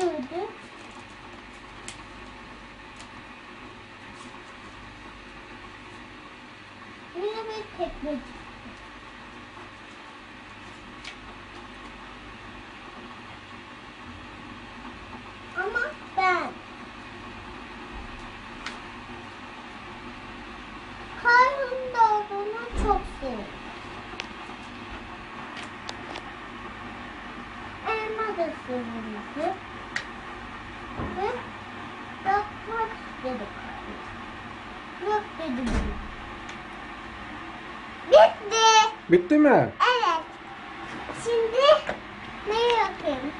sürdü. Yine bir tekme. Ama ben karnım olduğunu çok seviyorum. Elma da seviyorum. Ve yapmak istedim. Yok dedim. Bitti. Bitti mi? Evet. Şimdi ne yapayım?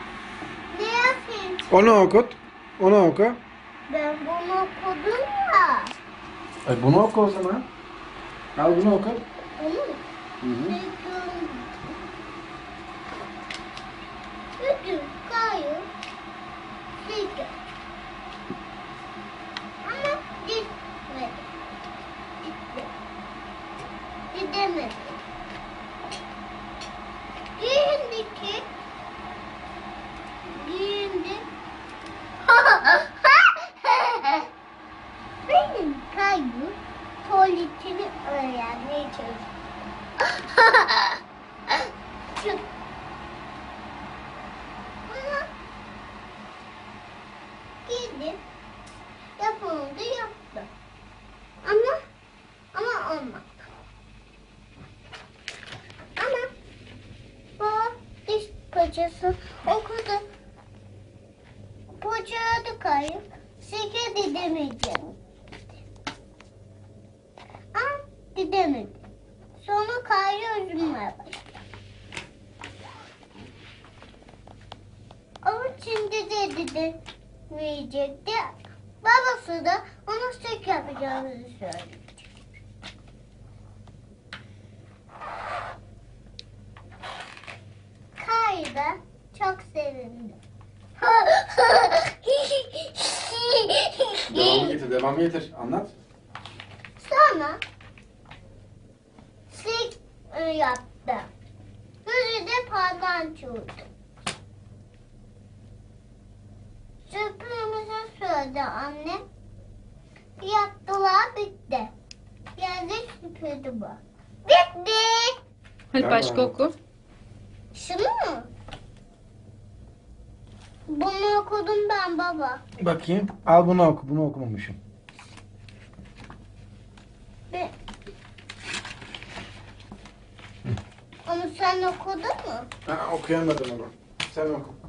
Ne yapayım? Onu okut. Onu oku. Ben bunu okudum ya. E bunu oku o zaman. Al bunu oku. Onu mu? Hı hı. Gidemedi. Giyindi ki. Giyindi. Benim kayıp tuvaletini öğrenmeye çalışıyor. Çok ama giydim. Yapıldı yaptı. Ama ama olmadı. Ama bu paçası okudu. Poçağı kayıp. Şeker didemeyeceğim. Ama didemedi. Sonra kayı üzülmeye başladı. Ama şimdi de didemeyecekti. Babası da ona süt yapacağımızı söyledi. Da çok sevindi. Devamı getir, devamı getir. Anlat. Sonra sik yaptı. Gözü de pardan çurdu. Süpürümüzü söyledi anne. Yaptılar bitti. Geldi süpürdü bu. Bitti. Hadi başka oku. Şunu mu? Bunu okudum ben baba. Bakayım. Al bunu oku. Bunu okumamışım. Ve... Onu sen okudun mu? Ha, okuyamadım onu. Sen oku.